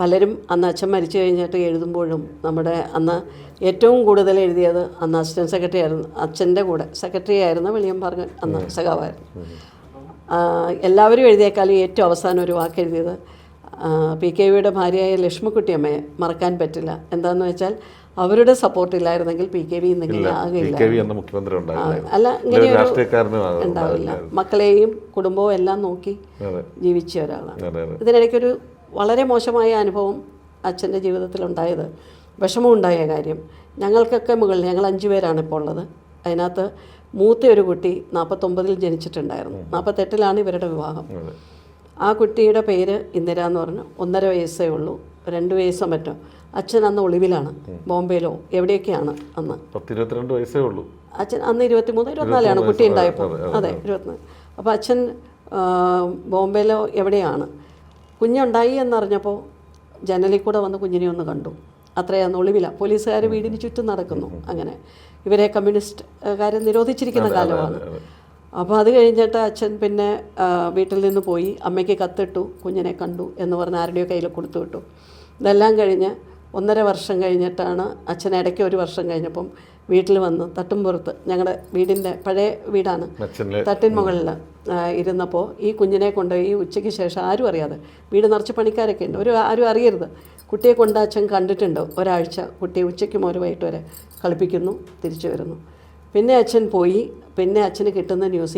പലരും അന്ന് അച്ഛൻ മരിച്ചു കഴിഞ്ഞിട്ട് എഴുതുമ്പോഴും നമ്മുടെ അന്ന് ഏറ്റവും കൂടുതൽ എഴുതിയത് അന്ന് അസിസ്റ്റന്റ് സെക്രട്ടറി ആയിരുന്നു അച്ഛന്റെ കൂടെ സെക്രട്ടറി ആയിരുന്ന വിളിയം പറഞ്ഞ അന്ന് സഖാവായിരുന്നു. എല്ലാവരും എഴുതിയേക്കാളും ഏറ്റവും അവസാനം ഒരു വാക്ക് എഴുതിയത് പി കെ വിയുടെ ഭാര്യയായ ലക്ഷ്മിക്കുട്ടിയമ്മയെ മറക്കാൻ പറ്റില്ല. എന്താണെന്ന് വെച്ചാൽ അവരുടെ സപ്പോർട്ട് ഇല്ലായിരുന്നെങ്കിൽ പി കെ വി ഇന്നിങ്ങനെ ആകില്ല അല്ല ഇങ്ങനെ ഉണ്ടാവില്ല. മക്കളെയും കുടുംബവും എല്ലാം നോക്കി ജീവിച്ച ഒരാളാണ്. ഇതിനിടയ്ക്കൊരു വളരെ മോശമായ അനുഭവം അച്ഛന്റെ ജീവിതത്തിലുണ്ടായത് വിഷമമുണ്ടായ കാര്യം. ഞങ്ങൾക്കൊക്കെ മുകളിൽ ഞങ്ങൾ അഞ്ച് പേരാണ് ഇപ്പോൾ ഉള്ളത്. അതിനകത്ത് മൂത്ത ഒരു കുട്ടി നാൽപ്പത്തൊമ്പതിൽ ജനിച്ചിട്ടുണ്ടായിരുന്നു. നാൽപ്പത്തെട്ടിലാണ് ഇവരുടെ വിവാഹം. ആ കുട്ടിയുടെ പേര് ഇന്ദിര എന്ന് പറഞ്ഞു. ഒന്നര വയസ്സേ ഉള്ളൂ. രണ്ട് വയസ്സോ മറ്റോ. അച്ഛൻ അന്ന് ഒളിവിലാണ്. ബോംബെയിലോ എവിടെയൊക്കെയാണ് അന്ന്? പത്ത് ഇരുപത്തിരണ്ട് വയസ്സേ ഉള്ളൂ. അച്ഛൻ അന്ന് ഇരുപത്തിമൂന്ന് ഇരുപത്തിനാലാണ് കുട്ടി ഉണ്ടായപ്പോൾ. അതെ ഇരുപത്തിനാല്. അപ്പോൾ അച്ഛൻ ബോംബെയിലോ എവിടെയാണ്? കുഞ്ഞുണ്ടായി എന്നറിഞ്ഞപ്പോൾ ജനലിൽ കൂടെ വന്ന് കുഞ്ഞിനെ ഒന്ന് കണ്ടു. അത്രയാണ് ഒളിവില പോലീസുകാർ വീടിന് ചുറ്റും നടക്കുന്നു അങ്ങനെ. ഇവരെ കമ്മ്യൂണിസ്റ്റ്കാരെ നിരോധിച്ചിരിക്കുന്ന കാലമാണ്. അപ്പോൾ അത്. കഴിഞ്ഞിട്ട് അച്ഛൻ പിന്നെ വീട്ടിൽ നിന്ന് പോയി അമ്മയ്ക്ക് കത്തിട്ടു കുഞ്ഞിനെ കണ്ടു എന്ന് പറഞ്ഞ് ആരുടെയോ കയ്യിൽ കൊടുത്തു വിട്ടു. ഇതെല്ലാം കഴിഞ്ഞ് ഒന്നര വർഷം കഴിഞ്ഞിട്ടാണ് അച്ഛൻ ഇടയ്ക്ക് ഒരു വർഷം കഴിഞ്ഞപ്പം വീട്ടിൽ വന്ന് തട്ടുംപുറത്ത് ഞങ്ങളുടെ വീടിന്റെ പഴയ വീടാണ്. തട്ടിൻ മുകളിൽ ഇരുന്നപ്പോൾ ഈ കുഞ്ഞിനെ കൊണ്ട് ഈ ഉച്ചയ്ക്ക് ശേഷം ആരും അറിയാതെ വീട് നിറച്ച് പണിക്കാരൊക്കെ ഉണ്ട്. ഒരു ആരും അറിയരുത്. കുട്ടിയെ കൊണ്ട് അച്ഛൻ കണ്ടിട്ടുണ്ട്. ഒരാഴ്ച കുട്ടിയെ ഉച്ചയ്ക്കും ഒരു വൈകിട്ട് വരെ കളിപ്പിക്കുന്നു തിരിച്ചു വരുന്നു. പിന്നെ അച്ഛൻ പോയി. പിന്നെ അച്ഛന് കിട്ടുന്ന ന്യൂസ്